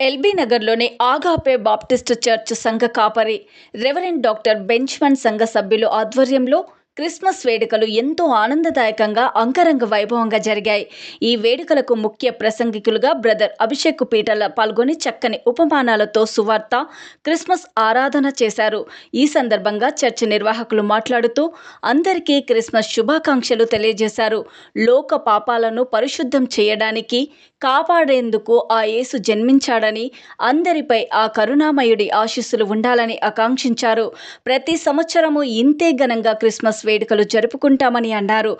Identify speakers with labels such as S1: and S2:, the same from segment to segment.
S1: LB నగర్లోని ఆగాపే Baptist church సంఘ కాపరి రెవరెండ్ డాక్టర్ బెంచ్మన్ సంఘ సభ్యులు ఆధ్వర్యంలో క్రిస్మస్ వేడుకలు ఎంతో ఆనందదాయకంగా అంగరంగ వైభవంగా జరిగాయి. ఈ వేడుకలకు ముఖ్య ప్రసంగికులుగా బ్రదర్ అభిషేక్ పీటల పాల్గొని చక్కని ఉపమానాలతో సువార్త క్రిస్మస్ ఆరాధన చేశారు. ఈ సందర్భంగా చర్చ్ నిర్వాహకులు మాట్లాడుతూ అందరికీ క్రిస్మస్ శుభాకాంక్షలు తెలియజేశారు. లోక పాపాలను పరిశుద్ధం చేయడానికి కాపాడేందుకు ఆ యేసు జన్మించాడని అందరిపై ఆ కరుణామయుడి ఆశీస్సులు ఉండాలని ఆకాంక్షించారు. ప్రతి సంవత్సరము ఇంతే ఘనంగా క్రిస్మస్ వేడుకలు జరుపుకుంటామని అన్నారు.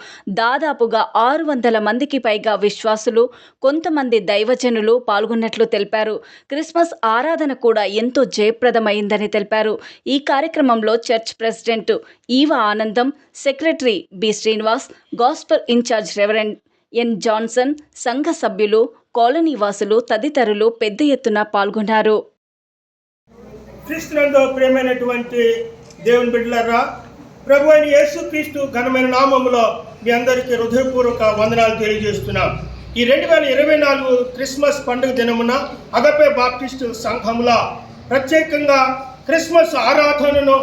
S1: దాదాపుగా ఆరు వందల మందికి పైగా విశ్వాసులు కొంతమంది దైవజనులు పాల్గొన్నట్లు తెలిపారు. క్రిస్మస్ ఆరాధన కూడా ఎంతో జయప్రదమైందని తెలిపారు. ఈ కార్యక్రమంలో church president Eva Anandam secretary B Srinivas Gaspar in charge reverend N Johnson సంఘ సభ్యులు కాలనీ వాసులు తదితరులు పెద్ద ఎత్తున పాల్గొన్నారు.
S2: క్రీస్తునందు ప్రేమైనటువంటి దేవుని బిడ్డలారా ప్రభు అయిన యేసుక్రీస్తు ఘనమైన నామములో మీ అందరికీ హృదయపూర్వక వందనాలు తెలియజేస్తున్నాం. ఈ రెండు వేల ఇరవై నాలుగు క్రిస్మస్ పండుగ దినమున అగపే బాప్టిస్టు సంఘముల ప్రత్యేకంగా క్రిస్మస్ ఆరాధనను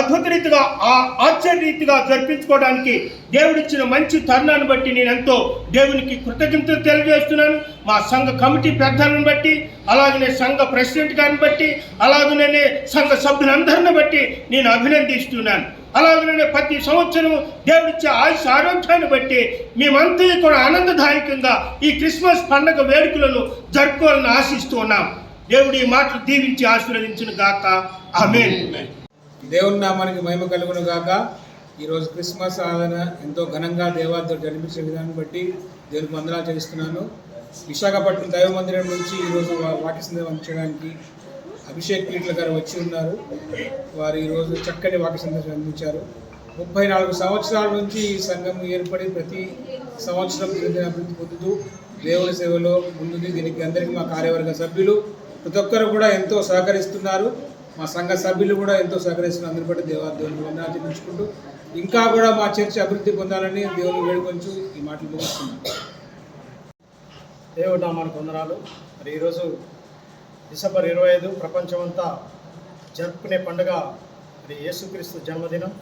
S2: అద్భుత రీతిగా ఆ ఆశ్చర్యరీతిగా జరిపించుకోవడానికి దేవుడిచ్చిన మంచి తరుణాన్ని బట్టి నేను ఎంతో దేవునికి కృతజ్ఞతలు తెలియజేస్తున్నాను. మా సంఘ కమిటీ పెద్దలను బట్టి అలాగనే సంఘ ప్రెసిడెంట్ గారిని బట్టి అలాగనే సంఘ సభ్యులందరిని బట్టి నేను అభినందిస్తున్నాను. అలాగనే ప్రతి సంవత్సరం దేవుడిచ్చే ఆయుష్ ఆరోగ్యాన్ని బట్టి మేమంతా కూడా ఆనందదాయకంగా ఈ క్రిస్మస్ పండుగ వేడుకలను జరుపుకోవాలని ఆశిస్తూ ఉన్నాం. దేవుడి మాటలు దీవించి ఆశీర్వదించిన గాక. ఆమేన్.
S3: దేవుని నామానికి మహిమ కలుగును గాక. ఈరోజు క్రిస్మస్ ఆరాధన ఎంతో ఘనంగా దేవాలతో జరిపించే విధానం బట్టి దేవునికి వందనాలు చేస్తున్నాను విశాఖపట్నం దైవ మందిరం నుంచి ఈరోజు వా- వాక్య సందేహం చేయడానికి అభిషేక్ పీట్ల గారు వచ్చి ఉన్నారు. వారు ఈరోజు చక్కని వాక్య సందేశం అందించారు. ముప్పై నాలుగు సంవత్సరాల నుంచి ఈ సంఘం ఏర్పడి ప్రతి సంవత్సరం అభివృద్ధి పొందుతూ దేవుని సేవలో ముందుంది. దీనికి అందరికీ మా కార్యవర్గ సభ్యులు ప్రతి ఒక్కరు కూడా ఎంతో సహకరిస్తున్నారు. మా సంఘ సభ్యులు కూడా ఎంతో సహకరిస్తున్నారు. అందరి బట్టి దేవా దేవుని ఇంకా కూడా మా చర్చ అభివృద్ధి పొందాలని దేవుని వేడుకొంచు ఈ మాటలు ముగిస్తున్నాను
S4: దేవుడు మనకు వందనాలు. మరి ఈరోజు డిసెంబర్ ఇరవై ఐదు ప్రపంచమంతా జరుపుకునే పండుగ మరి యేసుక్రీస్తు జన్మదినం.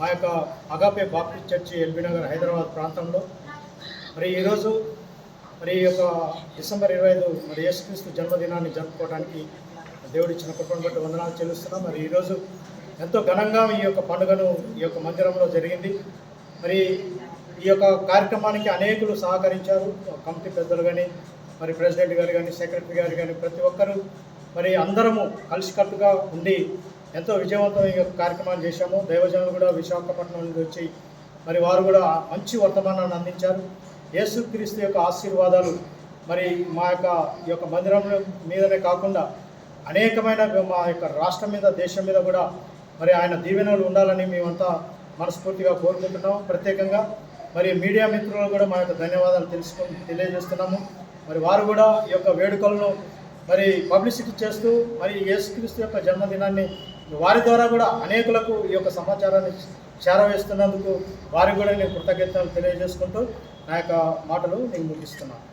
S4: మా యొక్క Agape Baptist church LB Nagar Hyderabad ప్రాంతంలో. మరి ఈరోజు మరి ఈ యొక్క డిసెంబర్ ఇరవై ఐదు మరి యేసుక్రీస్తు జన్మదినాన్ని జరుపుకోవడానికి దేవుడు ఇచ్చిన కృపను బట్టి వందనాలు చెల్లిస్తున్నాం. మరి ఈరోజు ఎంతో ఘనంగా ఈ యొక్క పండుగను ఈ యొక్క మందిరంలో జరిగింది. మరి ఈ యొక్క కార్యక్రమానికి అనేకులు సహకరించారు. కమిటీ పెద్దలు కానీ మరి ప్రెసిడెంట్ గారు కానీ సెక్రటరీ గారు కానీ ప్రతి ఒక్కరూ మరి అందరము కలిసికట్టుగా ఉండి ఎంతో విజయవంతం ఈ యొక్క కార్యక్రమాన్ని చేశాము. దైవజనులు కూడా విశాఖపట్నం నుండి వచ్చి మరి వారు కూడా మంచి వర్తమానాన్ని అందించారు. యేసుక్రీస్తు యొక్క ఆశీర్వాదాలు మరి మా యొక్క ఈ యొక్క మందిరం మీదనే కాకుండా అనేకమైన మా యొక్క రాష్ట్రం మీద దేశం మీద కూడా మరి ఆయన దీవెనలు ఉండాలని మేమంతా మనస్ఫూర్తిగా కోరుకుంటున్నాం ప్రత్యేకంగా మరి మీడియా మిత్రులు కూడా మా యొక్క ధన్యవాదాలు తెలుసుకొని తెలియజేస్తున్నాము. మరి వారు కూడా ఈ యొక్క వేడుకలను మరి పబ్లిసిటీ చేస్తూ మరి యేసుక్రీస్తు యొక్క జన్మదినాన్ని వారి ద్వారా కూడా అనేకులకు ఈ యొక్క సమాచారాన్ని చేరవేస్తున్నందుకు వారికి కూడా నేను కృతజ్ఞతలు తెలియజేసుకుంటూ నా యొక్క మాటలు నేను ముగిస్తున్నాను.